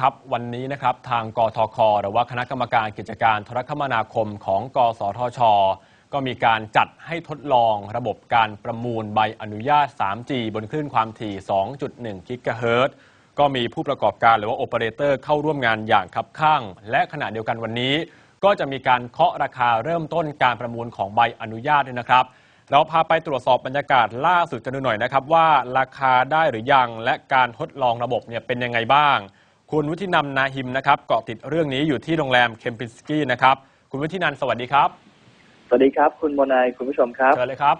ครับวันนี้นะครับทางกทค หรือว่าคณะกรรมการกิจการโทรคมนาคมของ กสทช ก็มีการจัดให้ทดลองระบบการประมูลใบอนุญาต 3G บนคลื่นความถี่ 2.1 กิกะเฮิรตซ์ก็มีผู้ประกอบการหรือว่าโอเปอเรเตอร์เข้าร่วมงานอย่างคับข้าง และขณะเดียวกันวันนี้ ก็จะมีการเคาะราคาเริ่มต้นการประมูลของใบอนุญาตด้วยนะครับ เราพาไปตรวจสอบบรรยากาศล่าสุดกันดูหน่อยนะครับว่าราคาได้หรือยังและการทดลองระบบเนี่ยเป็นยังไงบ้าง คุณวุฒินันท์นาหิมนะครับเกาะติดเรื่องนี้อยู่ที่โรงแรมเคมปินสกี้นะครับคุณวุฒินันท์สวัสดีครับสวัสดีครับ คุณโมนายคุณผู้ชมครับเชิญเลยครับ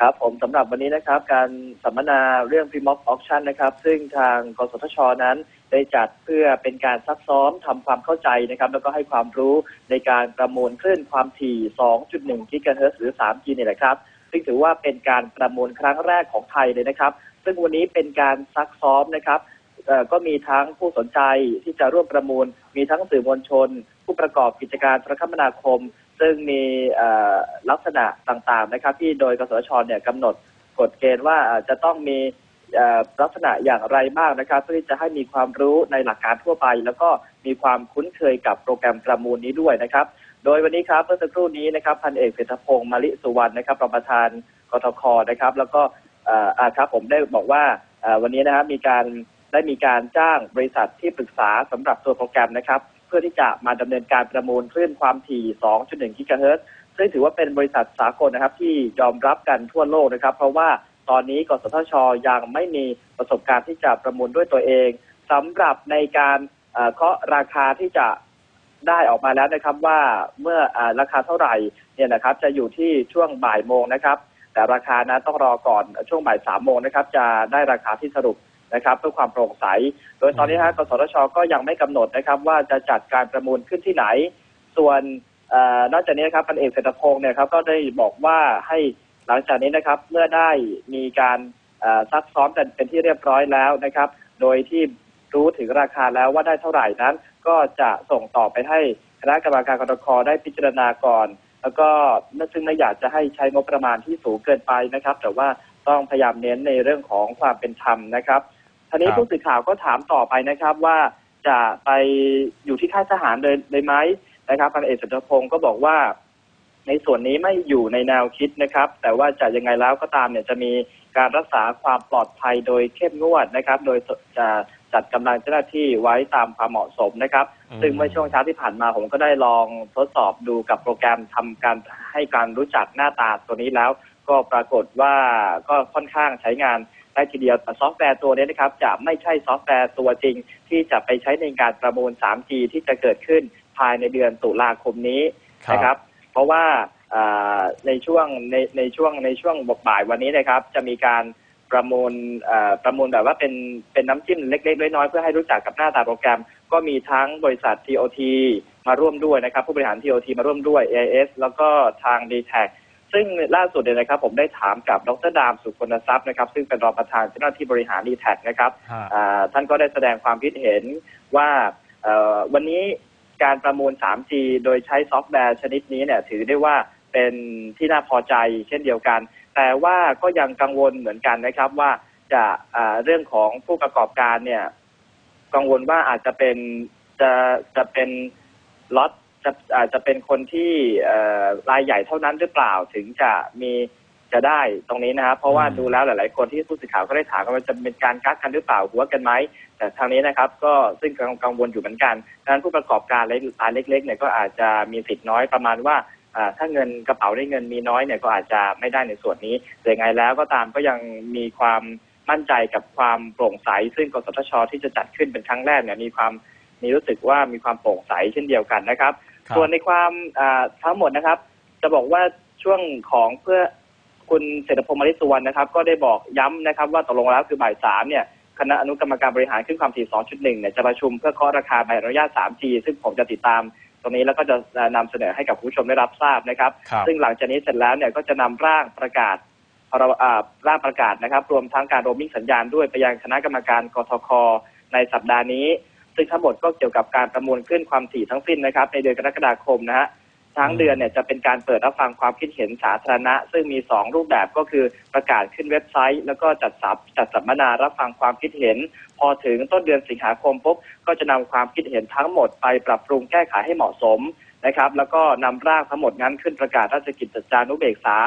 ครับผมสำหรับวันนี้นะครับ การสัมมนาเรื่อง Pre-Mock Auction นะครับ ซึ่งทางกสทชนั้นได้จัดเพื่อเป็นการซักซ้อมทำความเข้าใจนะครับ แล้วก็ให้ความรู้ในการประมูลคลื่นความถี่ 2.1 กิกะเฮิรตซ์หรือ 3G นี่แหละครับ ซึ่งถือว่าเป็นการประมูลครั้งแรกของไทยเลยนะครับ ซึ่งวันนี้เป็นการซักซ้อมนะครับเอ่อ ก็มีทั้งผู้สนใจที่จะร่วมประมูล มีทั้งสื่อมวลชน ผู้ประกอบกิจการโทรคมนาคม ซึ่งมีลักษณะต่างๆนะครับ ที่โดยกสทชเนี่ยกำหนดกฎเกณฑ์ว่าจะต้องมีลักษณะอย่างไรบ้างนะครับ เพื่อที่จะให้มีความรู้ในหลักการทั่วไป แล้วก็มีความคุ้นเคยกับโปรแกรมประมูลนี้ด้วยนะครับ โดยวันนี้ครับเมื่อสักครู่นี้นะครับพันเอกเศรษฐพงศ์มาลิสุวรรณนะครับรองประธานกทคนะครับ แล้วก็อาครับผมได้บอกว่าวันนี้นะครับมีการ ได้มีการจ้างบริษัทที่ปรึกษาสำหรับตัวโปรแกรมนะครับ เพื่อที่จะมาดำเนินการประมูลคลื่นความถี่ 2.1 กิกะเฮิรตซ์ซึ่งถือว่าเป็นบริษัทสากลนะครับที่ยอมรับกันทั่วโลกนะครับ เพราะว่าตอนนี้กสทช ยังไม่มีประสบการณ์ที่จะประมูลด้วยตัวเองสำหรับในการเคาะราคาที่จะได้ออกมาแล้วนะครับว่าเมื่ออราคาเท่าไหร่เนี่ยนะครับจะอยู่ที่ช่วงบ่ายโมงนะครับ แต่ราคานะต้องรอก่อนช่วงบ่ายสามโมงนะครับ จะได้ราคาที่สรุป นะครับเพื่อความโปร่งใส โดยตอนนี้ฮะกสทชก็ยังไม่กำหนดนะครับ ว่าจะจัดการประมูลขึ้นที่ไหน ส่วนเออนอกจากนี้นะครับพันเอกเศรษฐพงศ์เนี่ยครับก็ได้บอกว่าให้หลังจากนี้นะครับเมื่อได้มีการเอ่อซักซ้อมกันเป็นที่เรียบร้อยแล้วนะครับ โดยที่รู้ถึงราคาแล้วว่าได้เท่าไหร่นั้น ก็จะส่งต่อไปให้คณะกรรมการกรทคได้พิจารณาก่อน แล้วก็ซึ่งไม่อยากจะให้ใช้งบประมาณที่สูงเกินไปนะครับ แต่ว่าต้องพยายามเน้นในเรื่องของความเป็นธรรมนะครับ ทีนี้ครับผู้สื่อข่าวก็ถามต่อไปนะครับ ว่าจะไปอยู่ที่ค่ายทหารเลยเลยไหมนะครับพันเอกเศรษฐพงศ์ก็บอกว่า ในส่วนนี้ไม่อยู่ในแนวคิดนะครับ แต่ว่าจะยังไงแล้วก็ตามเนี่ยจะมีการรักษาความปลอดภัยโดยเข้มงวดนะครับ โดยจะจัดกำลังเจ้าหน้าที่ไว้ตามความเหมาะสมนะครับอืมซึ่งเมื่อช่วงเช้าที่ผ่านมาผมก็ได้ลองทดสอบดูกับโปรแกรมทำการให้การรู้จักหน้าตาตัวนี้แล้ว ก็ปรากฏว่าก็ค่อนข้างใช้งาน ได้ทีเดียวแต่ซอฟต์แวร์ตัวนี้นะครับจะไม่ใช่ซอฟต์แวร์ตัวจริง ที่จะไปใช้ในการประมูล 3G ที่จะเกิดขึ้นภายในเดือนตุลาคมนี้นะครับ เพราะว่าอ่าในช่วงในในช่วงในช่วงบ่ายวันนี้นะครับ จะมีการประมูลอ่าประมูลแบบว่าเป็นเป็นน้ำจิ้มเล็ก ๆ น้อยๆเพื่อให้รู้จักกับหน้าตาโปรแกรม ก็มีทั้งบริษัท TOT มาร่วมด้วยนะครับ ผู้บริหาร TOT มาร่วมด้วย AIS แล้วก็ทาง d t แท ซึ่งล่าสุดเนี่ยนะครับ ผมได้ถามกับดรดามสุคนทรัพย์นะครับ ซึ่งเป็นรองประธานเจ้าหน้าที่บริหาร d t แทนะครับฮะอ่าท่านก็ได้แสดงความคิดเห็นว่าเอ่อวันนี้การประมูล 3G โดยใช้ซอฟต์แวร์ชนิดนี้เนี่ยถือได้ว่าเป็นที่น่าพอใจเช่นเดียวกัน แต่ว่าก็ยังกังวลเหมือนกันนะครับว่าจะอ่าเรื่องของผู้ประกอบการเนี่ย กังวลว่าอาจจะเป็นจะจะเป็นล็อต จะอาจจะเป็นคนที่เอ่อรายใหญ่เท่านั้นหรือเปล่าถึงจะมีจะได้ตรงนี้นะครับเพราะว่าอืมดูแล้วหลาย ๆ คนที่ผู้สื่อข่าวก็ได้ถามกันว่าจะเป็นการกักกันหรือเปล่าหัวกันไหมแต่ทางนี้นะครับ ก็ซึ่งกังวลอยู่เหมือนกันดังนั้นผู้ประกอบการรายเล็ก ๆ เนี่ยก็อาจจะมีสิทธิ์น้อยประมาณว่าอ่าถ้าเงินกระเป๋าได้เงินมีน้อยเนี่ยก็อาจจะไม่ได้ในส่วนนี้แต่ยังไงแล้วก็ตามก็ยังมีความมั่นใจกับความโปร่งใส ซึ่งกสทช ที่จะจัดขึ้นเป็นครั้งแรกเนี่ยมีความมีรู้สึกว่ามีความโปร่งใสเช่นเดียวกันนะครับครับ ส่วนในความอ่าทั้งหมดนะครับ จะบอกว่าช่วงของเพื่อคุณเศรษฐพงศ์มาริสุวรรณนะครับ ก็ได้บอกย้ำนะครับ ว่าตกลงแล้วคือบ่ายสามเนี่ยคณะอนุกรรมการบริหารขึ้นความถี่ 2.1 เนี่ยจะประชุมเพื่อเคาะราคาใบอนุญาต 3G ซึ่งผมจะติดตามตรงนี้แล้วก็จะนำเสนอให้กับคุณผู้ชมได้รับทราบนะครับครับ ซึ่งหลังจากนี้เสร็จแล้วเนี่ยก็จะนำร่างประกาศพรบอ่าร่างประกาศนะครับ รวมทั้งการโรมมิ่งสัญญาณด้วยไปยังคณะกรรมการกทคในสัปดาห์นี้ ซึ่งทั้งหมดก็เกี่ยวกับการประมวลขึ้นความถี่ทั้งสิ้นนะครับ ในเดือนกรกฎาคมนะฮะทั้งเดือนเนี่ยจะเป็นการเปิดรับฟังความคิดเห็นสาธารณะ ซึ่งมี 2 รูปแบบก็คือประกาศขึ้นเว็บไซต์ แล้วก็จัดสับจัดสัมมนารับฟังความคิดเห็น พอถึงต้นเดือนสิงหาคมปุ๊บก็จะนำความคิดเห็นทั้งหมดไปปรับปรุงแก้ไขให้เหมาะสมนะครับ แล้วก็นำร่างทั้งหมดนั้นขึ้นประกาศราชกิจจานุเบกษา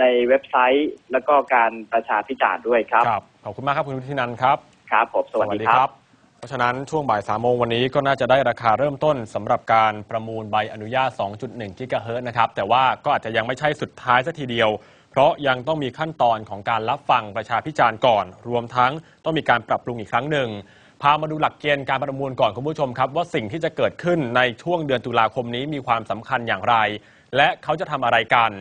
ในเว็บไซต์ แล้วก็การประชาพิจารณ์ด้วยครับครับขอบคุณมากครับคุณวุฒินันท์ครับครับผมสวัสดีครับเพ ราะฉะนั้นช่วงบ่ายสามโมงวันนี้ก็น่าจะได้ราคาเริ่มต้นสำหรับการประมูลใบอนุญาต 2.1 กิกะเฮิรตซ์นะครับ แต่ว่าก็อาจจะยังไม่ใช่สุดท้ายสัทีเดียว เพราะยังต้องมีขั้นตอนของการรับฟังประชาพิจารณ์ก่อน รวมทั้งต้องมีการปรับปรุงอีกครั้งหนึ่ง พามาดูหลักเกณฑ์การประมูลก่อนคุณผู้ชมครับว่าสิ่งที่จะเกิดขึ้นในช่วงเดือนตุลาคมนี้มีความสำคัญอย่างไร และเขาจะทำอะไรกัน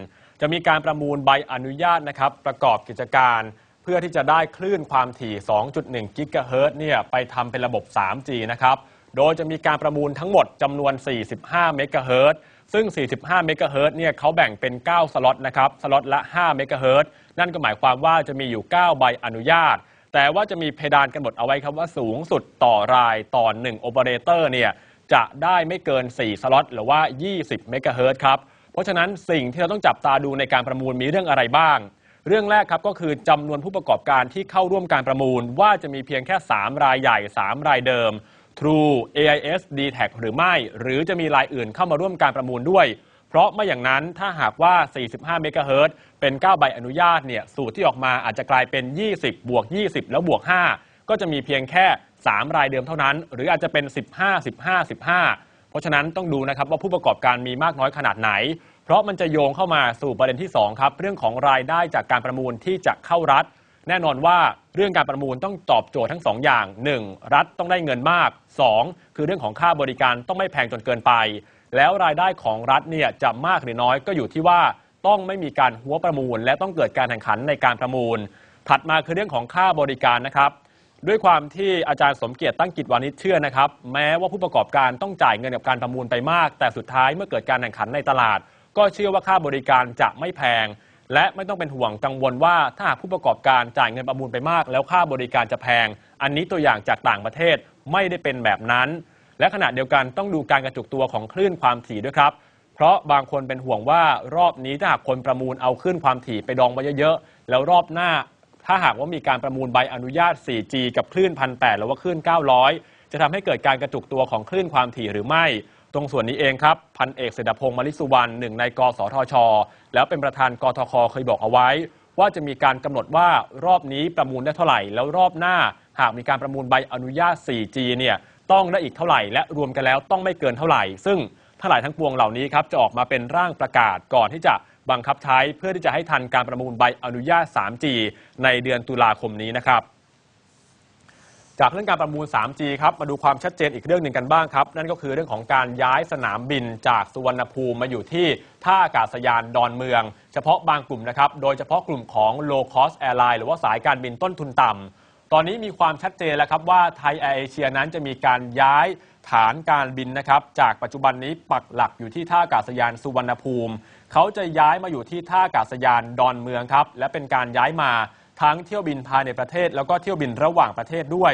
จะมีการประมูลใบอนุญาตนะครับประกอบกิจการ พื่อที่จะได้คลื่นความถี่ 2.1 กิกะเฮิรตซ์เนี่ยไปทำเป็นระบบ 3G นะครับ โดยจะมีการประมูลทั้งหมดจำนวน 45 เมกะเฮิรตซ์ซึ่ง 45 เมกะเฮิรตซ์เนี่ยเขาแบ่งเป็น 9 สล็อตนะครับ สล็อตละ 5 เมกะเฮิรตซ์นั่นก็หมายความว่าจะมีอยู่ 9 ใบอนุญาต แต่ว่าจะมีเพดานกำหนดเอาไว้ครับว่าสูงสุดต่อรายต่อ1โอเปอเรเตอร์เนี่ยจะได้ไม่เกิน 4 สล็อตหรือว่า 20 เมกะเฮิรตซ์ครับ เพราะฉะนั้นสิ่งที่เราต้องจับตาดูในการประมูลมีเรื่องอะไรบ้าง เรื่องแรกครับก็คือจำนวนผู้ประกอบการที่เข้าร่วมการประมูล ว่าจะมีเพียงแค่ 3 รายใหญ่ 3 รายเดิม True AIS d t a c หรือไม่ หรือจะมีรายอื่นเข้ามาร่วมการประมูลด้วย เพราะไม่อย่างนั้นถ้าหากว่า 45 เมกะเฮิรตซ์เป็น 9 ใบอนุญาตเนี่ยสูตรที่ออกมาอาจจะกลายเป็น 20 บวก 20 แล้วบวก 5 ก็จะมีเพียงแค่ 3 รายเดิมเท่านั้น หรืออาจจะเป็น 15 15 15 เพราะฉะนั้นต้องดูนะครับว่าผู้ประกอบการมีมากน้อยขนาดไหน เพราะมันจะโยงเข้ามาสู่ประเด็นที่ 2 ครับ เรื่องของรายได้จากการประมูลที่จะเข้ารัฐ แน่นอนว่าเรื่องการประมูลต้องตอบโจทย์ทั้ง 2 อย่าง 1. รัฐต้องได้เงินมาก 2. คือเรื่องของค่าบริการต้องไม่แพงจนเกินไป แล้วรายได้ของรัฐเนี่ยจะมากหรือน้อยก็อยู่ที่ว่าต้องไม่มีการหัวประมูล และต้องเกิดการแข่งขันในการประมูล ถัดมาคือเรื่องของค่าบริการนะครับด้วยความที่อาจารย์สมเกียรติตั้งกิจวานิชเชื่อนะครับ แม้ว่าผู้ประกอบการต้องจ่ายเงินกับการประมูลไปมาก แต่สุดท้ายเมื่อเกิดการแข่งขันในตลาด ก็เชื่อว่าค่าบริการจะไม่แพง และไม่ต้องเป็นห่วงกังวลว่าถ้าหากผู้ประกอบการจ่ายเงินประมูลไปมาก แล้วค่าบริการจะแพง อันนี้ตัวอย่างจากต่างประเทศไม่ได้เป็นแบบนั้น และขณะเดียวกันต้องดูการกระจุกตัวของคลื่นความถี่ด้วยครับ เพราะบางคนเป็นห่วงว่ารอบนี้ถ้าหากคนประมูลเอาคลื่นความถี่ไปดองไว้เยอะๆแล้วรอบหน้า ถ้าหากว่ามีการประมูลใบอนุญาต 4G กับคลื่น1,800หรือว่าคลื่น 900 จะทำให้เกิดการกระจุกตัวของคลื่นความถี่หรือไม่ รงส่วนนี้เองครับ พันเอกเศรษฐพงศ์มลิสุวรรณหนึ่งในกสทช แล้วเป็นประธานกทคเคยบอกเอาไว้ ว่าจะมีการกำหนดว่ารอบนี้ประมูลได้เท่าไหร่ แล้วรอบหน้าหากมีการประมูลใบอนุญาต 4G เนี่ยต้องได้อีกเท่าไหร่ และรวมกันแล้วต้องไม่เกินเท่าไหร่ ซึ่งทั้งหลายทั้งปวงเหล่านี้ครับจะออกมาเป็นร่างประกาศก่อนที่จะบังคับใช้เพื่อที่จะให้ทันการประมูลใบอนุญาต 3G ในเดือนตุลาคมนี้นะครับ จากเรื่องการประมูล 3G ครับ มาดูความชัดเจนอีกเรื่องหนึ่งกันบ้างครับ นั่นก็คือเรื่องของการย้ายสนามบินจากสุวรรณภูมิมาอยู่ที่ท่าอากาศยานดอนเมือง เฉพาะบางกลุ่มนะครับ โดยเฉพาะกลุ่มของ low cost airline หรือว่าสายการบินต้นทุนต่ำ ตอนนี้มีความชัดเจนแล้วครับว่าไทยแอร์เอเชียนั้นจะมีการย้ายฐานการบินนะครับ จากปัจจุบันนี้ปักหลักอยู่ที่ท่าอากาศยานสุวรรณภูมิ เขาจะย้ายมาอยู่ที่ท่าอากาศยานดอนเมืองครับ และเป็นการย้ายมา ทั้งเที่ยวบินภายในประเทศ แล้วก็เที่ยวบินระหว่างประเทศด้วย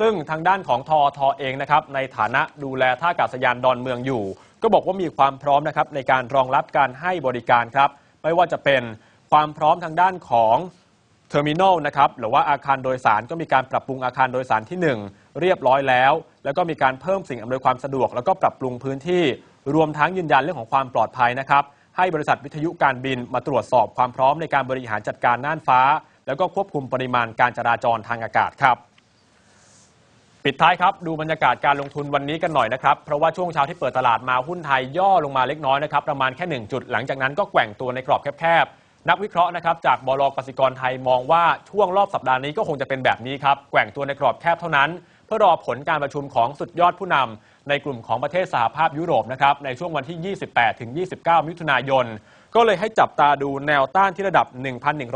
ซึ่งทางด้านของทอทอเองนะครับในฐานะดูแลท่าอากาศยานดอนเมืองอยู่ ก็บอกว่ามีความพร้อมนะครับในการรองรับการให้บริการครับ ไม่ว่าจะเป็นความพร้อมทางด้านของเทอร์มินอลนะครับหรือว่าอาคารโดยสารก็มีการปรับปรุงอาคารโดยสารที่ 1 เรียบร้อยแล้ว แล้วก็มีการเพิ่มสิ่งอำนวยความสะดวก แล้วก็ปรับปรุงพื้นที่ รวมทั้งยืนยันเรื่องของความปลอดภัยนะครับให้บริษัทวิทยุการบินมาตรวจสอบความพร้อมในการบริหารจัดการน่านฟ้า แล้วก็ควบคุมปริมาณการจราจรทางอากาศครับ ปิดท้ายครับ ดูบรรยากาศการลงทุนวันนี้กันหน่อยนะครับ เพราะว่าช่วงเช้าที่เปิดตลาดมาหุ้นไทยย่อลงมาเล็กน้อยนะครับประมาณแค่ 1 จุด หลังจากนั้นก็แกว่งตัวในกรอบแคบๆนักวิเคราะห์นะครับจากบลกสิกรไทยมองว่าช่วงรอบสัปดาห์นี้ก็คงจะเป็นแบบนี้ครับแกว่งตัวในกรอบแคบเท่านั้น เพื่อรอผลการประชุมของสุดยอดผู้นำในกลุ่มของประเทศสหภาพยุโรปนะครับในช่วงวันที่ 28 ถึง 29 มิถุนายน ก็เลยให้จับตาดูแนวต้านที่ระดับ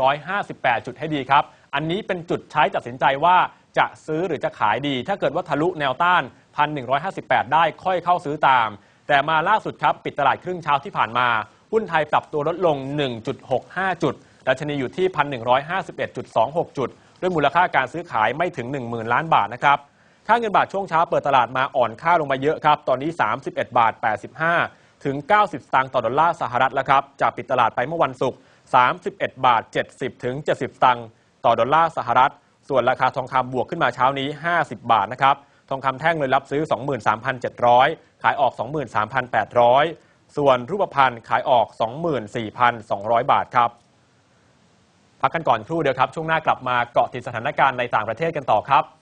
1,158 จุดให้ดีครับ อันนี้เป็นจุดใช้ตัดสินใจว่าจะซื้อหรือจะขายดี ถ้าเกิดว่าทะลุแนวต้าน 1,158 ได้ค่อยเข้าซื้อตาม แต่มาล่าสุดครับ ปิดตลาดครึ่งเช้าที่ผ่านมาหุ้นไทยปรับตัวลดลง 1.65 จุดดัชนีอยู่ที่ 1,151.26 จุด ด้วยมูลค่าการซื้อขายไม่ถึง 10,000 ล้านบาทนะครับค่าเงินบาทช่วงเช้าเปิดตลาดมาอ่อนค่าลงมาเยอะครับ ตอนนี้ 31 บาท 85 ถึง 90 สตางค์ต่อดอลลาร์สหรัฐแล้วครับ จากปิดตลาดไปเมื่อวันศุกร์ 31 บาท 70 ถึง 70 สตางค์ต่อดอลลาร์สหรัฐ ส่วนราคาทองคำบวกขึ้นมาเช้านี้ 50 บาทนะครับ ทองคำแท่งเลยรับซื้อ 23,700 ขายออก 23,800 ส่วนรูปพรรณขายออก 24,200 บาทครับ พักกันก่อนครู่เดียวครับ ช่วงหน้ากลับมาเกาะติดสถานการณ์ในต่างประเทศกันต่อครับ